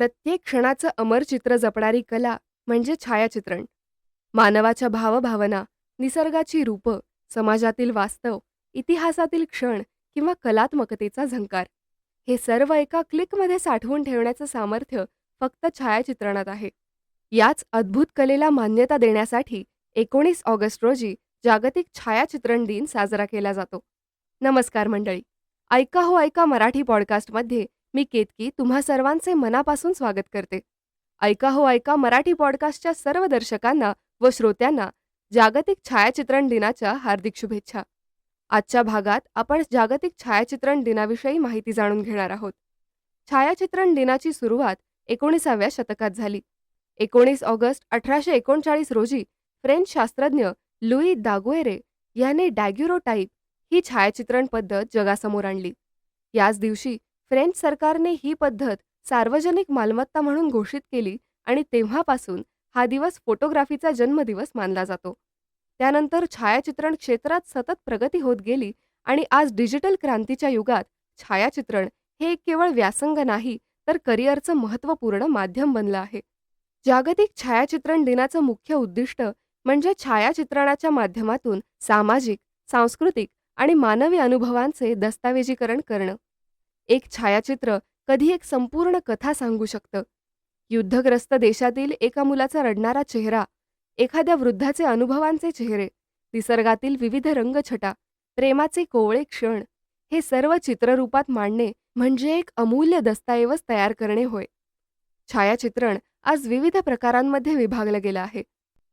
प्रत्येक क्षणाचं अमर चित्र जपणारी कला म्हणजे छायाचित्रण. मानवाच्या भावभावना निसर्गाची रूपं समाजातील वास्तव इतिहासातील क्षण किंवा कलात्मकतेचा झंकार. हे सर्व एका क्लिकमध्ये साठवून ठेवण्याचं सामर्थ्य फक्त छायाचित्रणात आहे. याच अद्भुत कलेला मान्यता देण्यासाठी एकोणीस ऑगस्ट रोजी जागतिक छायाचित्रण दिन साजरा केला जातो. नमस्कार मंडळी. ऐका हो ऐका मराठी पॉडकास्टमध्ये मी केतकी तुम्हा सर्वांचे मनापासून स्वागत करते. ऐका हो ऐका मराठी पॉडकास्टच्या सर्व दर्शकांना व श्रोत्यांना जागतिक छायाचित्रण दिनाच्या हार्दिक शुभेच्छा. आजच्या भागात आपण जागतिक छायाचित्रण दिनाविषयी माहिती जाणून घेणार आहोत. छायाचित्रण दिनाची सुरुवात एकोणीसाव्या शतकात झाली. एकोणीस ऑगस्ट अठराशे एकोणचाळीस रोजी फ्रेंच शास्त्रज्ञ लुई दागुएरे याने डॅग्युरोटाईप ही छायाचित्रण पद्धत जगासमोर आणली. याच दिवशी फ्रेंच सरकारने ही पद्धत सार्वजनिक मालमत्ता म्हणून घोषित केली आणि तेव्हापासून हा दिवस फोटोग्राफीचा जन्मदिवस मानला जातो. त्यानंतर छायाचित्रण क्षेत्रात सतत प्रगती होत गेली आणि आज डिजिटल क्रांतीच्या युगात छायाचित्रण हे एक केवळ व्यासंग नाही तर करिअरचं महत्त्वपूर्ण माध्यम बनलं आहे. जागतिक छायाचित्रण दिनाचं मुख्य उद्दिष्ट म्हणजे छायाचित्रणाच्या माध्यमातून सामाजिक सांस्कृतिक आणि मानवी अनुभवांचे दस्तावेजीकरण करणं. एक छायाचित्र कधी एक संपूर्ण कथा सांगू शकतं. युद्धग्रस्त देशातील एका मुलाचा रडणारा चेहरा एखाद्या वृद्धाचे अनुभवांचे चेहरे निसर्गातील विविध रंगछटा प्रेमाचे कोवळे क्षण हे सर्व चित्ररूपात मांडणे म्हणजे एक अमूल्य दस्तऐवज तयार करणे होय. छायाचित्रण आज विविध प्रकारांमध्ये विभागलं गेलं आहे.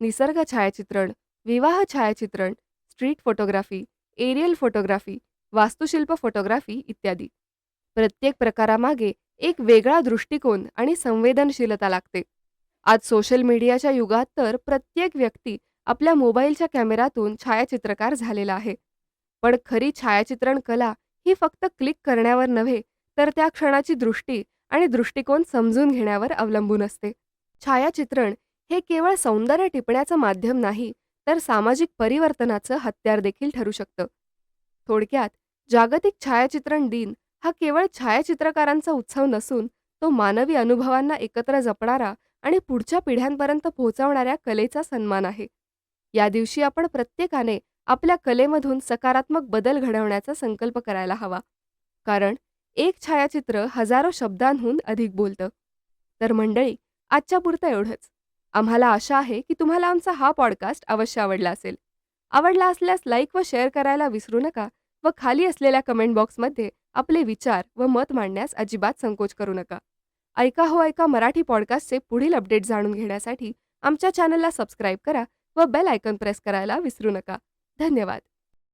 निसर्ग छायाचित्रण विवाह छायाचित्रण स्ट्रीट फोटोग्राफी एरियल फोटोग्राफी वास्तुशिल्प फोटोग्राफी इत्यादी. प्रत्येक प्रकारामागे एक वेगळा दृष्टिकोन आणि संवेदनशीलता लागते. आज सोशल मीडियाच्या युगात तर प्रत्येक व्यक्ती आपल्या मोबाईलच्या कॅमेऱ्यातून छायाचित्रकार झालेला आहे. पण खरी छायाचित्रण कला ही फक्त क्लिक करण्यावर नव्हे तर त्या क्षणाची दृष्टी आणि दृष्टिकोन समजून घेण्यावर अवलंबून असते. छायाचित्रण हे केवळ सौंदर्य टिपण्याचं माध्यम नाही तर सामाजिक परिवर्तनाचं हत्यार देखील ठरू शकतं. थोडक्यात जागतिक छायाचित्रण दिन हा केवळ छायाचित्रकारांचा उत्सव नसून तो मानवी अनुभवांना एकत्र जपणारा आणि पुढच्या पिढ्यांपर्यंत पोहोचवणाऱ्या कलेचा सन्मान आहे. या दिवशी आपण प्रत्येकाने आपल्या कलेमधून सकारात्मक बदल घडवण्याचा संकल्प करायला हवा. कारण एक छायाचित्र हजारो शब्दांहून अधिक बोलतं. तर मंडळी आजच्या पुरतं एवढंच. आम्हाला आशा आहे की तुम्हाला आमचा हा पॉडकास्ट अवश्य आवडला असेल. आवडला असल्यास लाईक व शेअर करायला विसरू नका व खाली असलेल्या कमेंट बॉक्समध्ये आपले विचार व मत मांडण्यास अजिबात संकोच करू नका. ऐका हो ऐका मराठी पॉडकास्टचे पुढील अपडेट जाणून घेण्यासाठी आमच्या चॅनलला सबस्क्राईब करा व बेल आयकॉन प्रेस करायला विसरू नका. धन्यवाद.